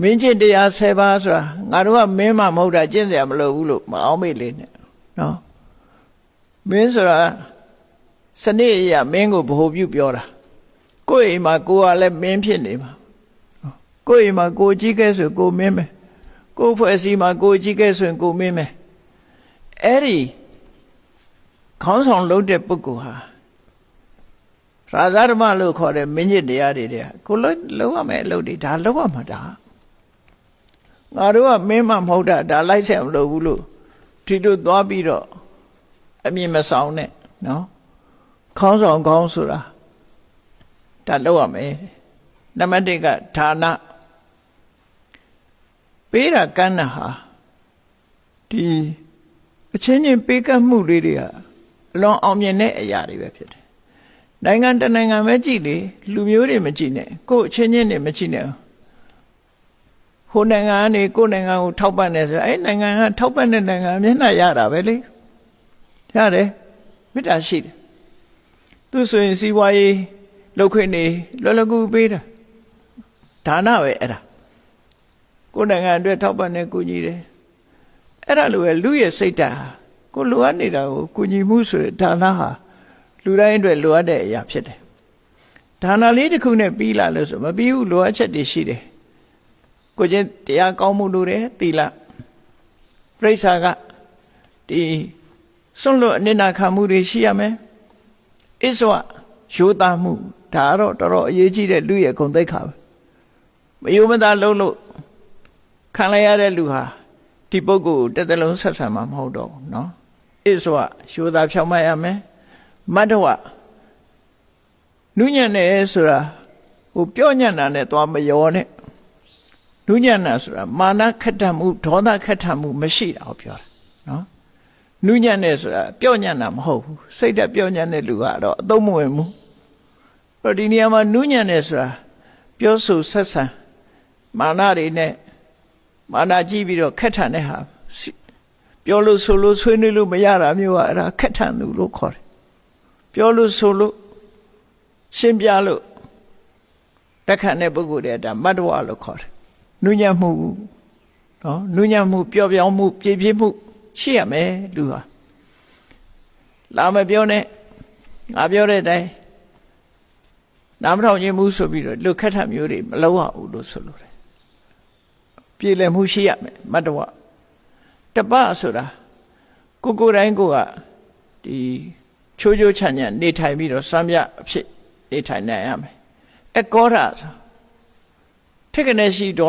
မင်းကျင့်တရား10ပါးဆိုတာငါတို့ကမင်းမှမဟုတ်တာကျင့်စရာမလိုဘူးလို့မအောင်မေ့လေနဲ့နော်မင်းဆိုတာစနစ်အရာမင်းကိုဗဟုပြုပြောတာကိုယ့်အိမ်မှာကိုကလည်းမင်းဖြစ်နေမှာကိုယ့်အိမ်မှာကိုကြီးခဲ့ဆိုကိုမင်းပဲကိုယ့်ဖွဲ့စည်းမှာကိုကြီးခဲ့ဆိုရင်ကိုမင်းပဲအဲ့ဒီခေါင်းဆောင်လုပ်တဲ့ပုဂ္ဂိုလ်ဟာရာဇဓမ္မလို့ခေါ်တဲ့မင်းကြီးတရားတွေတဲ့ကိုလုံးလုံးရမယ်အလုပ်တွေဒါလုံးရမှာဒါ ငါတို့ကမင်းမမဟုတ်တာဒါလိုက်ဆက်မလို့ဘူးလို့ဒီတို့သွားပြီးတော့အမြင်မဆောင်နဲ့နော်ခေါင်းဆောင်ခေါင်းဆိုတာဒါလုံးရမယ်နံပါတ်1ကဌာနပေးတာကမ်းတာဟာဒီအချင်းချင်းပေးကမ်းမှုလေးတွေကအလွန်အောင်မြင်တဲ့အရာတွေပဲဖြစ်တယ်နိုင်ငံတစ်နိုင်ငံပဲကြည့်လေလူမျိုးတွေမကြည့်နဲ့ကိုယ်အချင်းချင်းတွေမကြည့်နဲ့ ဟိုနိုင်ငံကနေကိုယ်နိုင်ငံကိုထောက်ပံ့တယ်ဆိုအဲ့နိုင်ငံကထောက်ပံ့တဲ့နိုင်ငံမျက်နှာရတာပဲလေရတယ်မေတ္တာရှိတယ်သူဆိုရင်စီးပွားရေးလုပ်ခွင့်နေလောလကူပေးတာဒါနပဲအဲ့ဒါကိုယ်နိုင်ငံအတွက်ထောက်ပံ့နေကူညီတယ်အဲ့ဒါလိုပဲလူရဲ့စိတ်ဓာတ်ဟာကိုလိုအပ်နေတာကိုကူညီမှုဆိုတဲ့ဒါနဟာလူတိုင်းအတွက်လိုအပ်တဲ့အရာဖြစ်တယ်ဒါနလေးတစ်ခုနဲ့ပြီးလာလို့ဆိုမပြီးဘူးလိုအပ်ချက်တွေရှိတယ် ကိုချင်းတရားကောင်းမှုလိုတယ်သီလပြိဿာကဒီစွန့်လွတ်အနိနာခံမှုတွေရှိရမယ်အစ္ဆဝရိုးသားမှုဒါကတော့တော်တော်အရေးကြီးတဲ့လူရဲ့ဂုဏ်သိက္ခာပဲမယုံမသာလုံးလို့ခံလိုက်ရတဲ့လူဟာဒီပုဂ္ဂိုလ်တစ်သက်လုံးဆက်ဆံမှာမဟုတ်တော့ဘူးเนาะအစ္ဆဝရိုးသားဖြောင့်မတ်ရမယ်မတ္တဝနုညံ့တယ်ဆိုတာဟိုပြောညံ့တာနဲ့သွားမရောနဲ့ နုညံ့တာဆိုတာမာနခက်တတ်မှုဒေါသခက်တတ်မှုမရှိတာကိုပြောတာနော်နုညံ့တယ်ဆိုတာပြောညံ့တာမဟုတ်ဘူးစိတ်ဓာတ်ပြောညံ့တဲ့လူကတော့အသုံးမဝင်ဘူးအဲ့တော့ဒီနေရာမှာနုညံ့တယ်ဆိုတာပြောဆိုဆက်ဆံမာနတွေနဲ့မာနကြည့်ပြီးတော့ခက်ထန်တဲ့ဟာပြောလို့ဆိုလို့ဆွေးနွေးလို့မရတာမျိုးကအဲ့ဒါခက်ထန်သူလို့ခေါ်တယ်ပြောလို့ဆိုလို့ရှင်းပြလို့တက်ခတ်တဲ့ပုဂ္ဂိုလ်တွေဒါမတ္တဝလို့ခေါ်တယ်။ နုညံ့မှုနော်နုညံ့မှုပျော့ပြောင်းမှုပြည့်ပြည့်မှုရှိရမယ်လူဟာလာမပြောနဲ့ငါပြောတဲ့အတိုင်းနားမထောင်ခြင်းမှုဆိုပြီးတော့လူခက်ထမျိုးတွေမလုပ်ရဘူးလို့ဆိုလိုတယ်။ပြည်လည်မှုရှိရမယ်မတ္တဝတပဆိုတာကိုကိုယ်တိုင်းကိုကဒီချိုးချိုးချမ်းချမ်းနေထိုင်ပြီးတော့စမ်းမြအဖြစ်နေထိုင်နိုင်ရမယ်အကောရဆိုထိကနေရှိဒေါသ